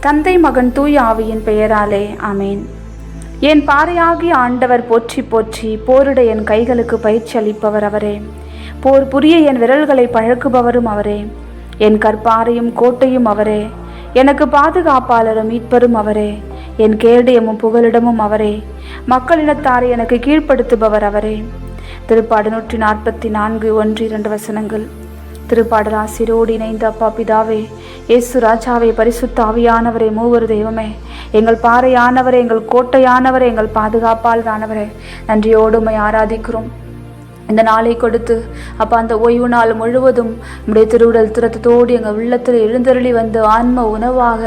தந்தை மகன் தூய் ஆவியின் பெயராலே ஆமேன். என் பாறையாகி ஆண்டவர் போற்றி போற்றி போரிட என் கைகளுக்கு பயிற்சி அளிப்பவர் அவரே. போர் புரிய என் விரல்களை பழக்குபவரும் அவரே. என் கற்பாரையும் கோட்டையும் அவரே. எனக்கு பாதுகாப்பாளரும் மீட்பரும் அவரே. என் கேடயமும் புகலிடமும் அவரே. மக்களினத்தாரை எனக்கு கீழ்ப்படுத்துபவர் அவரே. திருப்பாடு நூற்றி நாற்பத்தி நான்கு ஒன்று இரண்டு வசனங்கள். திருப்பாடல் ஆசிரோடு இணைந்த அப்பா பிதாவே இயேசு ராஜாவே பரிசுத்த ஆவியானவரே மூவர் தெய்வமே எங்கள் பாறையானவரே எங்கள் கோட்டையானவரே எங்கள் பாதுகாப்பாளரானவரே நன்றியோடு உம்மை ஆராதிக்கிறோம். இந்த நாளை கொடுத்து அப்போ அந்த ஓய்வு நாள் முழுவதும் நம்முடைய திருவுடல் திறத்தத்தோடு எங்கள் உள்ளத்தில் எழுந்தருளி வந்து ஆன்ம உணவாக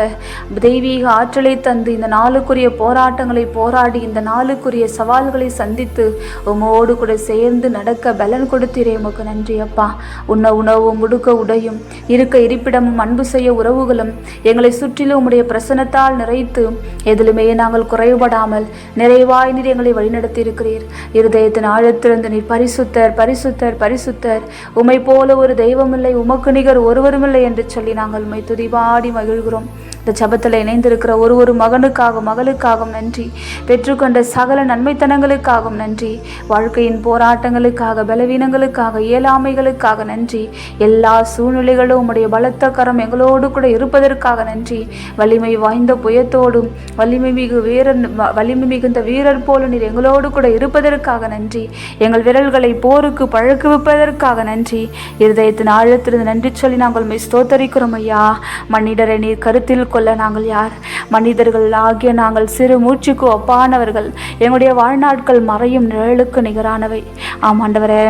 தெய்வீக ஆற்றலை தந்து இந்த நாளுக்குரிய போராட்டங்களை போராடி இந்த நாளுக்குரிய சவால்களை சந்தித்து உமோடு கூட சேர்ந்து நடக்க பலன் கொடுத்திரே உமக்கு நன்றி அப்பா. உண்ண உணவும் முடுக்க உடையும் இருக்க இருப்பிடமும் அன்பு செய்ய உறவுகளும் எங்களை சுற்றிலும் உம்முடைய பிரசனத்தால் நிறைத்து எதிலுமே நாங்கள் குறைபடாமல் நிறைவாய் நீர் எங்களை வழிநடத்தி இருக்கிறீர் இருதயத்தின் ஆழத்திலிருந்து நீர் பரிசுத்தர் பரிசுத்தர் பரிசுத்தர். உமை போல ஒரு தெய்வமில்லை உமக்கு நிகர் ஒருவருமில்லை என்று சொல்லி நாங்கள் உண்மை துதிபாடி மகிழ்கிறோம். இந்த ஜபத்தில் இணைந்திருக்கிற ஒரு ஒரு மகனுக்காகவும் மகளுக்காகவும் நன்றி. பெற்றுக்கொண்ட சகல நன்மைத்தனங்களுக்காகவும் நன்றி. வாழ்க்கையின் போராட்டங்களுக்காக பலவீனங்களுக்காக இயலாமைகளுக்காக நன்றி. எல்லா சூழ்நிலைகளும் உம்முடைய பலத்த கரம் எங்களோடு கூட இருப்பதற்காக நன்றி. வலிமை வாய்ந்த புயத்தோடும் வலிமை மிகு வீரன் வலிமை மிகுந்த வீரர் போல நீர் எங்களோடு கூட இருப்பதற்காக நன்றி. எங்கள் விரல்களை போருக்கு பழக்குவிப்பதற்காக நன்றி. இருதயத்தின் ஆழத்திலிருந்து நன்றி சொல்லி நாங்கள் உம்மை ஸ்தோத்தரிக்கிறோம் ஐயா. மன்னிடரை நீர் கருத்தில் கொள்ள நாங்கள் யார்? மனிதர்கள் ஆகிய நாங்கள் சிறு மூச்சுக்கு ஒப்பானவர்கள். எங்களுடைய வாழ்நாட்கள் மறையும் நிழலுக்கு நிகரானவை. ஆமாண்டவரே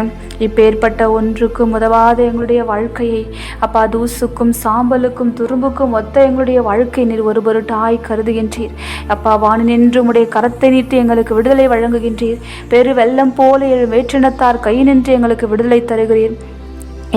இப்பேற்பட்ட ஒன்றுக்கும் உதவாத எங்களுடைய வாழ்க்கையை அப்பா தூசுக்கும் சாம்பலுக்கும் துரும்புக்கும் ஒத்த எங்களுடைய வாழ்க்கை நீர் ஒரு பொருட்டாய் கருதுகின்றீர். அப்பா வானி நின்று உடைய கரத்தை நீட்டி எங்களுக்கு விடுதலை வழங்குகின்றீர். பெரு வெள்ளம் போல ஏழு வேற்றினத்தார் கை நின்று எங்களுக்கு விடுதலை தருகிறீர்.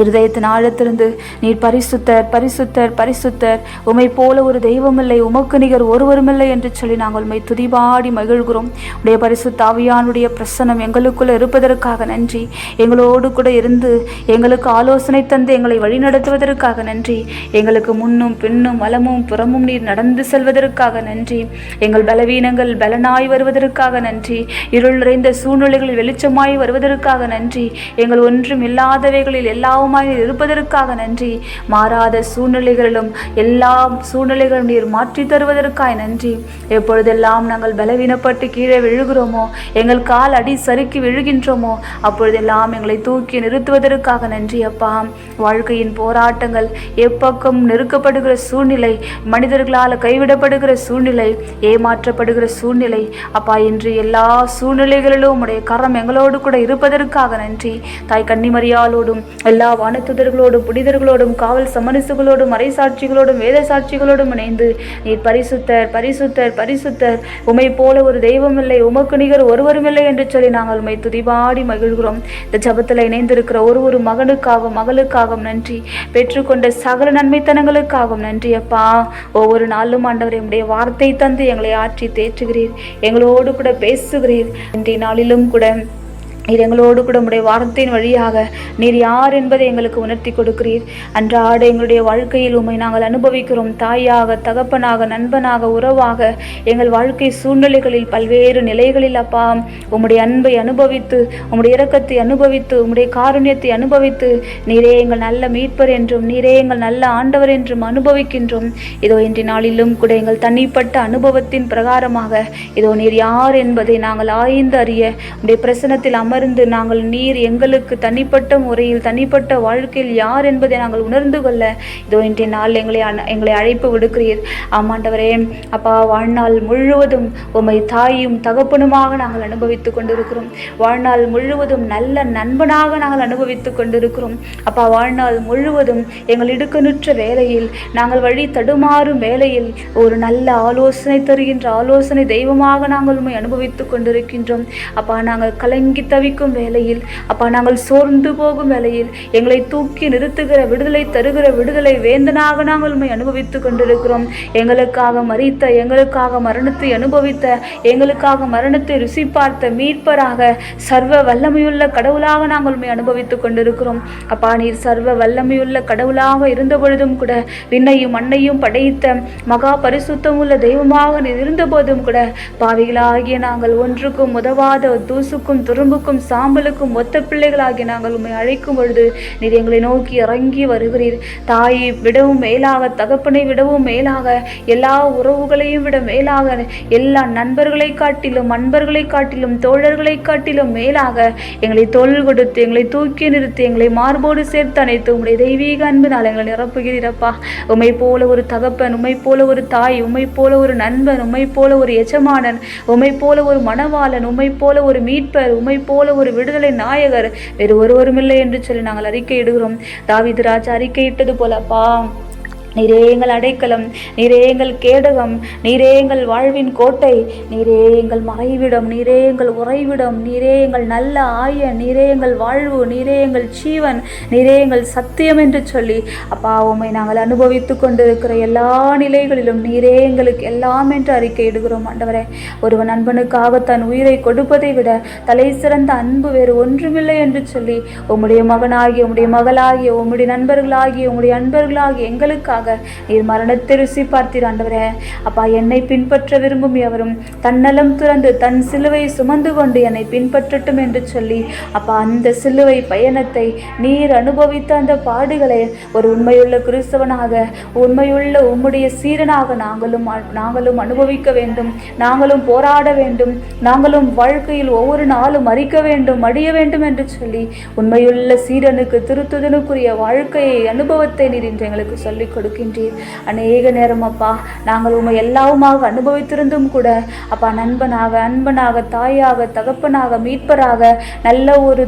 இருதயத்தின் ஆழத்திலிருந்து நீர் பரிசுத்தர் பரிசுத்தர் பரிசுத்தர். உமை போல ஒரு தெய்வமில்லை உமக்கு நிகர் ஒருவருமில்லை என்று சொல்லி நாங்கள் உண்மை துதிபாடி மகிழ்கிறோம். உடைய பரிசுத்த ஆவியானுடைய பிரசனம் எங்களுக்குள்ள இருப்பதற்காக நன்றி. எங்களோடு கூட இருந்து எங்களுக்கு ஆலோசனை தந்து எங்களை வழிநடத்துவதற்காக நன்றி. எங்களுக்கு முன்னும் பின்னும் வலமும் புறமும் நீர் நடந்து செல்வதற்காக நன்றி. எங்கள் பலவீனங்கள் பலனாய் வருவதற்காக நன்றி. இருள் நிறைந்த சூழ்நிலைகளில் வெளிச்சமாய் வருவதற்காக நன்றி. எங்கள் ஒன்றும் இல்லாதவைகளில் எல்லாவுமாய் நீர் இருப்பதற்காக நன்றி. மாறாத சூழ்நிலைகளிலும் எல்லா சூழ்நிலைகளும் நீர் மாற்றி தருவதற்காக நன்றி. எப்பொழுதெல்லாம் நாங்கள் பலவீனப்பட்டு கீழே விழுகிறோமோ எங்கள் கால் அடி சறுக்கி விழுகின்றோமோ அப்பொழுதெல்லாம் எங்களை தூக்கி நிறுத்துவதற்காக நன்றி அப்பா. வாழ்க்கையின் போராட்டங்கள் எப்பக்கம் நெருக்கப்படுகிற சூழ்நிலை மனிதர்களால் கைவிடப்படுகிற சூழ்நிலை ஏமாற்றப்படுகிற சூழ்நிலை அப்பா இன்று எல்லா சூழ்நிலைகளிலும் உடைய கரம் எங்களோடு கூட இருப்பதற்காக நன்றி. தாய் கன்னிமரியாலோடும் எல்லா வானத்துதர்களோடும் புனிதர்களோடும் காவல் சமரசுகளோடும் மறைசாட்சிகளோடும் வேத சாட்சிகளோடும் இணைந்து நீர் பரிசுத்தர் பரிசுத்தர் பரிசுத்தர் உமை போல ஒரு தெய்வமில்லை உமக்கு நிகர் ஒருவருமில்லை என்று சொல்லி நாங்கள் உமை துதிபாடி மகிழ்கிறோம். இந்த ஜபத்தில் இணைந்திருக்கிற ஒரு ஒரு மகனுக்காகவும் மகளுக்காகவும் நன்றி. பெற்றுக்கொண்ட சகல நன்மைத்தனங்களுக்காகவும் நன்றி அப்பா. ஒவ்வொரு நாளும் ஆண்டவரை உடைய வார்த்தை தந்து எங்களை ஆற்றி தேற்றுகிறீர். எங்களோடு கூட பேசுகிறீர். இன்றைய நாளிலும் கூட நீர் எங்களோடு கூட உடைய வார்த்தையின் வழியாக நீர் யார் என்பதை எங்களுக்கு உணர்த்தி கொடுக்கிறீர். அன்றாட எங்களுடைய வாழ்க்கையில் உண்மை நாங்கள் அனுபவிக்கிறோம். தாயாக தகப்பனாக நண்பனாக உறவாக எங்கள் வாழ்க்கை சூழ்நிலைகளில் பல்வேறு நிலைகளில் அப்பா உம்முடைய அன்பை அனுபவித்து உம்முடைய இரக்கத்தை அனுபவித்து உம்முடைய காருண்யத்தை அனுபவித்து நீரே எங்கள் நல்ல மீட்பர் என்றும் நீரே எங்கள் நல்ல ஆண்டவர் என்றும் அனுபவிக்கின்றோம். இதோ இன்றைய நாளிலும் கூட எங்கள் தனிப்பட்ட அனுபவத்தின் பிரகாரமாக இதோ நீர் யார் என்பதை நாங்கள் ஆய்ந்து அறிய உடைய பிரசனத்தில் அமர்ந்து நாங்கள் நீர் எங்களுக்கு தனிப்பட்ட முறையில் தனிப்பட்ட வாழ்க்கையில் யார் என்பதை நாங்கள் உணர்ந்து கொள்ள. இதோ இன்றைய நாள் எங்களை எங்களை அழைப்பு விடுக்கிறீர். ஆமாண்டவரே அப்பா வாழ்நாள் முழுவதும் உம்மை தாயும் தகப்பனுமாக நாங்கள் அனுபவித்துக் கொண்டிருக்கிறோம். வாழ்நாள் முழுவதும் நல்ல நண்பனாக நாங்கள் அனுபவித்துக் கொண்டிருக்கிறோம். அப்பா வாழ்நாள் முழுவதும் எங்கள் இடுக்கணுற்ற வேலையில் நாங்கள் வழி தடுமாறும் வேலையில் ஒரு நல்ல ஆலோசனை தருகின்ற ஆலோசனை தெய்வமாக நாங்கள் உண்மை அனுபவித்துக் கொண்டிருக்கின்றோம். அப்பா நாங்கள் கலங்கி தவி பரிதவிக்கும் வேலையில் அப்பா நாங்கள் சோர்ந்து போகும் வேலையில் எங்களை தூக்கி நிறுத்துகிற விடுதலை தருகிற விடுதலை வேந்தனாக நாங்கள் உண்மை அனுபவித்துக் கொண்டிருக்கிறோம். எங்களுக்காக மறித்த எங்களுக்காக மரணத்தை அனுபவித்த எங்களுக்காக மரணத்தை ருசி பார்த்த மீட்பராக சர்வ வல்லமையுள்ள கடவுளாக நாங்கள் உண்மை அனுபவித்துக் கொண்டிருக்கிறோம். அப்பா நீர் சர்வ வல்லமையுள்ள கடவுளாக இருந்த பொழுதும் கூட விண்ணையும் மண்ணையும் படைத்த மகா பரிசுத்தமுள்ள தெய்வமாக நீர் இருந்தபோதும் கூட பாவிகளாகிய நாங்கள் ஒன்றுக்கும் உதவாத தூசுக்கும் துரும்புக்கும் சாம்பலுக்கும் ஒத்த பிள்ளைகளாகி நாங்கள் உண்மை அழைக்கும் பொழுது நீர் எங்களை நோக்கி இறங்கி வருகிறீர். தாயை விடவும் மேலாக தகப்பனை விடவும் மேலாக எல்லா உறவுகளையும் விட மேலாக எல்லா நண்பர்களை காட்டிலும் அன்பர்களை காட்டிலும் தோழர்களை காட்டிலும் மேலாக எங்களை தோல் கொடுத்து எங்களை தூக்கி நிறுத்தி எங்களை மார்போடு சேர்த்து அனைத்து உங்களுடைய தெய்வீக அன்பினால் எங்களை நிரப்புகிறீரப்பா. உமை போல ஒரு தகப்பன் உம்மை போல ஒரு தாய் உமை போல ஒரு நண்பன் உம்மை போல ஒரு எஜமானன் உமை போல ஒரு மணவாளன் உம்மை போல ஒரு மீட்பர் உமை போல போல ஒரு விடுதலை நாயகர். வேறு ஒருவரும் இல்லை என்று சொல்லி நாங்கள் அறிக்கையிடுகிறோம். தாவித் ராஜா அறிக்கையிட்டது போலப்பா நீரே எங்கள் அடைக்கலம் நீரே எங்கள் கேடகம் நீரே எங்கள் வாழ்வின் கோட்டை நீரே எங்கள் மறைவிடம் நீரே எங்கள் உறைவிடம் நீரே எங்கள் நல்ல ஆய நீரே எங்கள் வாழ்வு நீரே எங்கள் ஜீவன் நீரே எங்கள் சத்தியம் என்று சொல்லி அப்பா உம்மை நாங்கள் அனுபவித்து கொண்டிருக்கிற எல்லா நிலைகளிலும் நீரே எங்களுக்கு எல்லாம் என்று அறிக்கையிடுகிறோம் ஆண்டவரே. ஒருவன் நண்பனுக்காக தன் உயிரை கொடுப்பதை விட தலை சிறந்த அன்பு வேறு ஒன்றுமில்லை என்று சொல்லி உம்முடைய மகனாகிய உம்முடைய மகளாகிய உம்முடைய நண்பர்களாகிய உம்முடைய அன்பர்களாகிய எங்களுக்காக நீர் மரணத்தை ருசி பார்த்தீர் ஆண்டவரே. அப்பா என்னை பின்பற்ற விரும்பும் எவரும் தன்னலம் துறந்து தன் சிலுவை சுமந்து கொண்டு என்னை பின்பற்றட்டும் என்று சொல்லி அப்பா அந்த சிலுவை பயணத்தை நீர் அனுபவித்த அந்த பாடுகளை ஒரு உண்மையுள்ள கிறிஸ்தவனாக உண்மையுள்ள உம்முடைய சீரனாக நாங்களும் நாங்களும் அனுபவிக்க வேண்டும் நாங்களும் போராட வேண்டும் நாங்களும் வாழ்க்கையில் ஒவ்வொரு நாளும் மறிக்க வேண்டும் அடிய வேண்டும் என்று சொல்லி உண்மையுள்ள சீரனுக்கு திருத்துதனுக்குரிய வாழ்க்கையை அனுபவத்தை நீர் இன்று எங்களுக்கு சொல்லிக் கொடுக்கின்றீர் அநேக நேரம் அப்பா. நாங்கள் உண்மை எல்லாவுமாக அனுபவித்திருந்தும் கூட அப்பா நண்பனாக அன்பனாக தாயாக தகப்பனாக மீட்பராக நல்ல ஒரு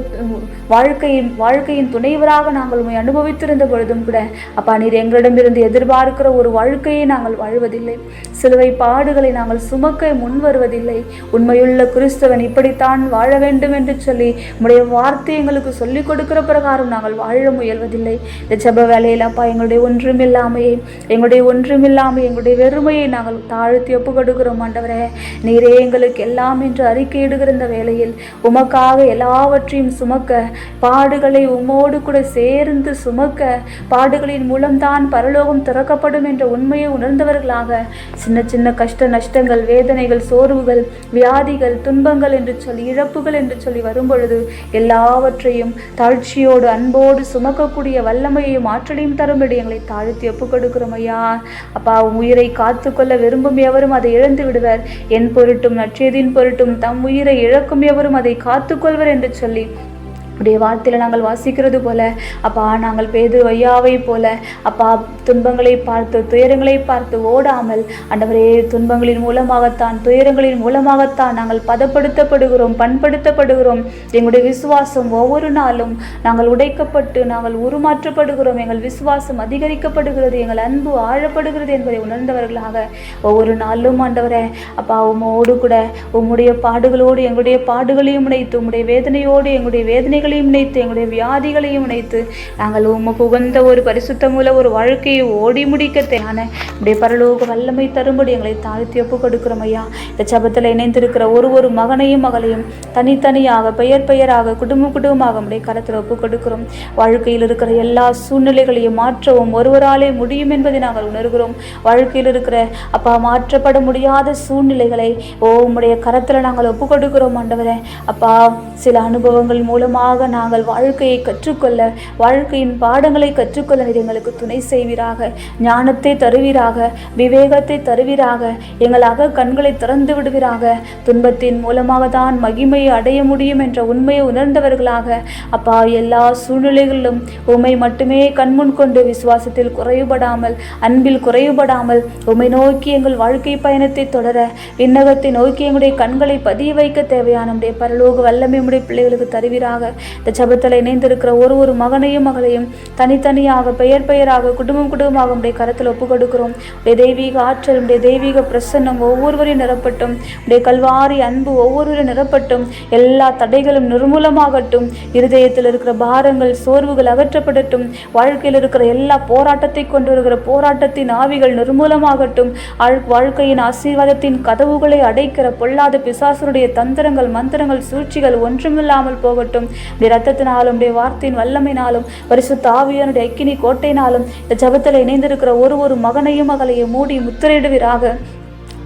வாழ்க்கையின் வாழ்க்கையின் துணைவராக நாங்கள் உண்மை அனுபவித்திருந்த பொழுதும் கூட அப்பா நீர் எங்களிடமிருந்து எதிர்பார்க்கிற ஒரு வாழ்க்கையை நாங்கள் வாழ்வதில்லை. சிலுவை பாடுகளை நாங்கள் சுமக்க முன்வருவதில்லை உண்மையுள்ள கிறிஸ்தவன் இப்படித்தான் வாழ வேண்டும் என்று சொல்லி உம்முடைய வார்த்தை எங்களுக்கு சொல்லிக் கொடுக்கிற பிரகாரம் நாங்கள் வாழ முயல்வதில்லை. இந்த ஜப வேலையில் அப்பா எங்களுடைய இல்லாமையை எங்களுடைய ஒன்றுமில்லாமை எங்களுடைய வெறுமையை நாங்கள் தாழ்த்தி ஒப்பு கொடுக்கிறோம் ஆண்டவரே. நீரே எங்களுக்கு எல்லாம் என்று அறிக்கையிடுகிற இந்த வேளையில் உமக்காக எல்லாவற்றையும் சுமக்க பாடுகளை உம்மோடு கூட சேர்ந்து சுமக்க பாடுகளின் மூலம்தான் பரலோகம் திறக்கப்படும் என்ற உண்மையை உணர்ந்தவர்களாக சின்ன சின்ன கஷ்ட நஷ்டங்கள் வேதனைகள் சோர்வுகள் வியாதிகள் துன்பங்கள் என்று சொல்லி இழப்புகள் என்று சொல்லி வரும்பொழுது எல்லாவற்றையும் தாழ்ச்சியோடு அன்போடு சுமக்கக்கூடிய வல்லமையையும் ஆற்றலையும் தரும்படி எங்களை தாழ்த்தி ஒப்பு கொடுக்கிறோம் ஐயா அப்பா உயிரை காத்துக்கொள்ள விரும்பும் எவரும் அதை இழந்து விடுவர். என் பொருட்டும் நற்செய்தியின் பொருட்டும் தம் உயிரை இழக்கும் எவரும் அதை காத்துக்கொள்வர் என்று சொல்லி உடைய வார்த்தையில் நாங்கள் வாசிக்கிறது போல அப்பா நாங்கள் பேது ஐயாவை போல அப்பா துன்பங்களை பார்த்து துயரங்களை பார்த்து ஓடாமல் அண்டவரே துன்பங்களின் மூலமாகத்தான் துயரங்களின் மூலமாகத்தான் நாங்கள் பதப்படுத்தப்படுகிறோம் பண்படுத்தப்படுகிறோம். எங்களுடைய விசுவாசம் ஒவ்வொரு நாளும் நாங்கள் உடைக்கப்பட்டு நாங்கள் உருமாற்றப்படுகிறோம். எங்கள் விசுவாசம் அதிகரிக்கப்படுகிறது எங்கள் அன்பு ஆழப்படுகிறது என்பதை உணர்ந்தவர்களாக ஒவ்வொரு நாளும் ஆண்டவரே அப்பா உம்மோடு கூட உம்முடைய பாடுகளோடு எங்களுடைய பாடுகளையும் இணைத்து உம்முடைய வேதனையோடு எங்களுடைய வேதனைகள் பாவங்களையும் இணைத்து எங்களுடைய வியாதிகளையும் இணைத்து நாங்கள் உமக்கு உகந்த ஒரு பரிசுத்தமுள்ள ஒரு வாழ்க்கையை ஓடி முடிக்க தேவையான உடைய பரலோக வல்லமை தரும்படி எங்களை தாழ்த்தி ஒப்பு கொடுக்கிறோம் ஐயா. இந்த சபத்தில் இணைந்திருக்கிற ஒரு ஒரு மகனையும் மகளையும் தனித்தனியாக பெயர் பெயராக குடும்ப குடும்பமாக உடைய கரத்தில் ஒப்பு கொடுக்கிறோம். வாழ்க்கையில் இருக்கிற எல்லா சூழ்நிலைகளையும் மாற்றவும் ஒருவராலே முடியும் என்பதை நாங்கள் உணர்கிறோம். வாழ்க்கையில் இருக்கிற அப்பா மாற்றப்பட முடியாத சூழ்நிலைகளை ஓ உம்முடைய கரத்தில் நாங்கள் ஒப்பு கொடுக்கிறோம் ஆண்டவரே. அப்பா சில அனுபவங்கள் மூலமாக நாங்கள் வாழ்க்கையை கற்றுக்கொள்ள வாழ்க்கையின் பாடங்களை கற்றுக்கொள்ள எங்களுக்கு துணை செய்வீராக. ஞானத்தை தருவீராக விவேகத்தை தருவீராக எங்கள் அக கண்களை திறந்து விடுவீராக. துன்பத்தின் மூலமாக தான் மகிமையை அடைய முடியும் என்ற உண்மையை உணர்ந்தவர்களாக. அப்பா எல்லா சூழ்நிலைகளிலும் உம்மை மட்டுமே கண்முன் கொண்டு விசுவாசத்தில் குறைவுபடாமல் அன்பில் குறைவுபடாமல் உம்மை நோக்கி எங்கள் வாழ்க்கை பயணத்தை தொடர விண்ணகத்தை நோக்கி எங்களுடைய கண்களை பதிய வைக்க தேவையான நம்முடைய பரலோக வல்லமை பிள்ளைகளுக்கு தருவீராக. இந்த ஜபத்தில் இணைந்திருக்கிற ஒரு ஒரு மகனையும் மகளையும் தனித்தனியாக பெயர் பெயராக குடும்பம் குடும்பமாக உடைய கரத்தில் ஒப்பு கொடுக்கிறோம் உடைய தெய்வீக ஆற்றல் உடைய தெய்வீக பிரசன்னம் ஒவ்வொருவரையும் நிரப்பட்டும். உடைய கல்வாரி அன்பு ஒவ்வொருவரையும் நிரப்பட்டும். எல்லா தடைகளும் நிர்மூலமாகட்டும். இருதயத்தில் இருக்கிற பாரங்கள் சோர்வுகள் அகற்றப்படட்டும். வாழ்க்கையில் இருக்கிற எல்லா போராட்டத்தை கொண்டு வருகிற போராட்டத்தின் ஆவிகள் நிர்மூலமாகட்டும். வாழ்க்கையின் ஆசீர்வாதத்தின் கதவுகளை அடைக்கிற பொல்லாத பிசாசருடைய தந்திரங்கள் மந்திரங்கள் சூழ்ச்சிகள் ஒன்றுமில்லாமல் போகட்டும். உடைய ரத்தத்தினாலும் உடைய வார்த்தையின் வல்லமையினாலும் பரிசு தாவியனுடைய அக்கினி கோட்டையினாலும் இந்த ஜபத்தில் இணைந்திருக்கிற ஒரு ஒரு மகனையும் மகளையும் மூடி முத்திரையிடுவீராக.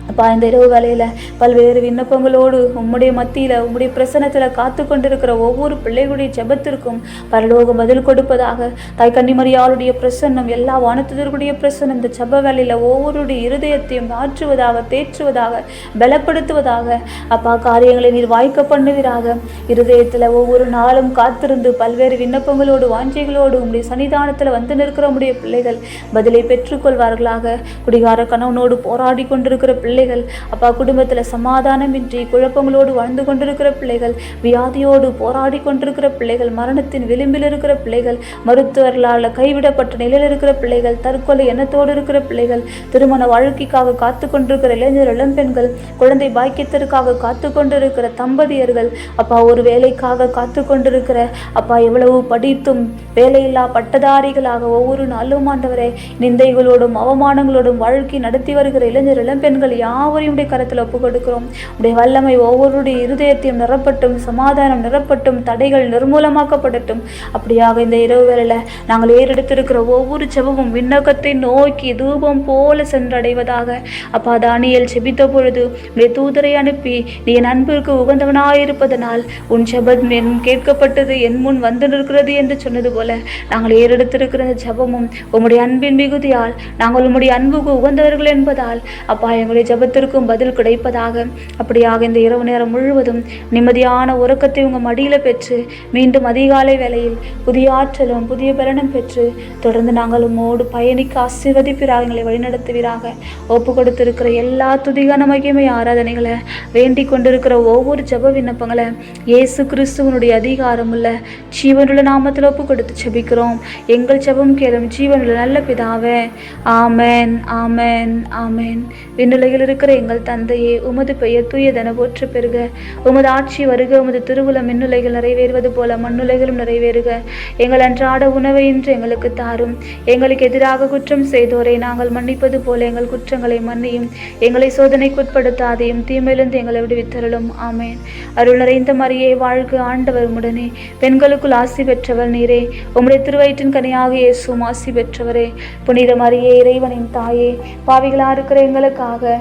அப்பா இந்த இரவு வேலையில் பல்வேறு விண்ணப்பங்களோடு உம்முடைய மத்தியில் உம்முடைய பிரசனத்தில் காத்து கொண்டிருக்கிற ஒவ்வொரு பிள்ளைகளுடைய ஜபத்திற்கும் பரலோகம் பதில் கொடுப்பதாக தாய் கன்னிமரியாளுடைய பிரசன்னம் எல்லா வானத்திற்குடைய பிரசன்னம் இந்த ஜப வேலையில் ஒவ்வொருடைய இருதயத்தையும் மாற்றுவதாக தேற்றுவதாக பலப்படுத்துவதாக அப்பா காரியங்களை நீர் வாய்க்க பண்ணுவீராக. இருதயத்தில் ஒவ்வொரு நாளும் காத்திருந்து பல்வேறு விண்ணப்பங்களோடு வாஞ்சைகளோடு உம்முடைய சன்னிதானத்தில் வந்து நிற்கிற உடைய பிள்ளைகள் பதிலை பெற்றுக்கொள்வார்களாக. குடிகார கணவனோடு போராடி கொண்டிருக்கிற பிள்ளை பிள்ளைகள். அப்பா குடும்பத்தில் சமாதானமின்றி குழப்பங்களோடு வாழ்ந்து கொண்டிருக்கிற பிள்ளைகள் வியாதியோடு போராடி கொண்டிருக்கிற பிள்ளைகள் மரணத்தின் விளிம்பில் இருக்கிற பிள்ளைகள் மருத்துவர்களால் கைவிடப்பட்ட நிலையில் இருக்கிற பிள்ளைகள் தற்கொலை எண்ணத்தோடு இருக்கிற பிள்ளைகள் திருமண வாழ்க்கைக்காக காத்து கொண்டிருக்கிற இளைஞர் இளம்பெண்கள் குழந்தை பாக்கியத்திற்காக காத்து கொண்டிருக்கிற தம்பதியர்கள் அப்பா ஒரு வேலைக்காக காத்து கொண்டிருக்கிற அப்பா எவ்வளவு படித்தும் வேலையில்லா பட்டதாரிகளாக ஒவ்வொரு நாளும் ஆண்டவரே நிந்தைகளோடும் அவமானங்களோடும் வாழ்க்கை நடத்தி வருகிற இளைஞர் இளம்பெண்கள் யாவரையும் உடைய கருத்தில் ஒப்பு கொடுக்கிறோம் உடைய வல்லமை ஒவ்வொருடைய இருதயத்தையும் நிரப்பட்டும் சமாதானம் நிரப்பட்டும் தடைகள் நிர்மூலமாக்கப்படட்டும். அப்படியாக இந்த இரவு வேளையில் நாங்கள் ஏறெடுத்திருக்கிற ஒவ்வொரு செபமும் விண்ணகத்தை நோக்கி தூபம் போல சென்றடைவதாக அப்பா தானியல் செபித்த பொழுது உடைய தூதரை அனுப்பி நீ என் அன்பிற்கு உகந்தவனாயிருப்பதனால் உன் செபம் என் கேட்கப்பட்டது என் முன் வந்து நிற்கிறது என்று சொன்னது போல நாங்கள் ஏறெடுத்திருக்கிற ஜபமும் உம்முடைய அன்பின் மிகுதியால் நாங்கள் உம்முடைய அன்புக்கு உகந்தவர்கள் என்பதால் அப்பா எங்களுடைய ஜபத்திற்கும் பதில் கிடைப்பதாக. அப்படியாக இந்த இரவு நேரம் முழுவதும் நிம்மதியான உறக்கத்தை உங்கள் மடியில் பெற்று மீண்டும் அதிகாலை வேளையில் புதிய ஆற்றலும் புதிய பலனும் பெற்று தொடர்ந்து நாங்கள் உம்மோடு பயணிக்க ஆசீர்வதிப்பிறாக எங்களை வழிநடத்துவீராக. ஒப்பு கொடுத்திருக்கிற எல்லா துதிகான மகிமை ஆராதனைகளை வேண்டிக் கொண்டிருக்கிற ஒவ்வொரு ஜப விண்ணப்பங்களை இயேசு கிறிஸ்துவனுடைய அதிகாரம் உள்ள ஜீவனுள்ள நாமத்தில் ஒப்பு கொடுத்து ஜபிக்கிறோம். எங்கள் ஜபம் கேளும் ஜீவனுள்ள நல்ல பிதாவே. ஆமேன் ஆமேன் ஆமேன். விண்ணுலகில் இருக்கிற எங்கள் தந்தையே உமது பெயர் தூயதென போற்று பெறுக. உமது ஆட்சி வருக உமது திருவுள மின்னுலைகள் நிறைவேறுவது போல மண்ணுலைகளும் நிறைவேறுக. எங்கள் அன்றாட உணவை இன்று எங்களுக்கு தாரும். எங்களுக்கு எதிராக குற்றம் செய்தோரை நாங்கள் மன்னிப்பது போல எங்கள் குற்றங்களை மன்னியும். எங்களை சோதனைக்குட்படுத்தாதையும் தீமையிலிருந்து எங்களை விடுவித்தருளும். ஆமேன். அருள் நிறைந்த மரியே வாழ்க ஆண்டவர் உடனே பெண்களுக்குள் ஆசி பெற்றவர் நீரே. உம்முடைய திருவயிற்றின் கனியாக இயேசும் ஆசி பெற்றவரே. புனித மரியே இறைவனின் தாயே பாவிகளா இருக்கிற எங்களுக்காக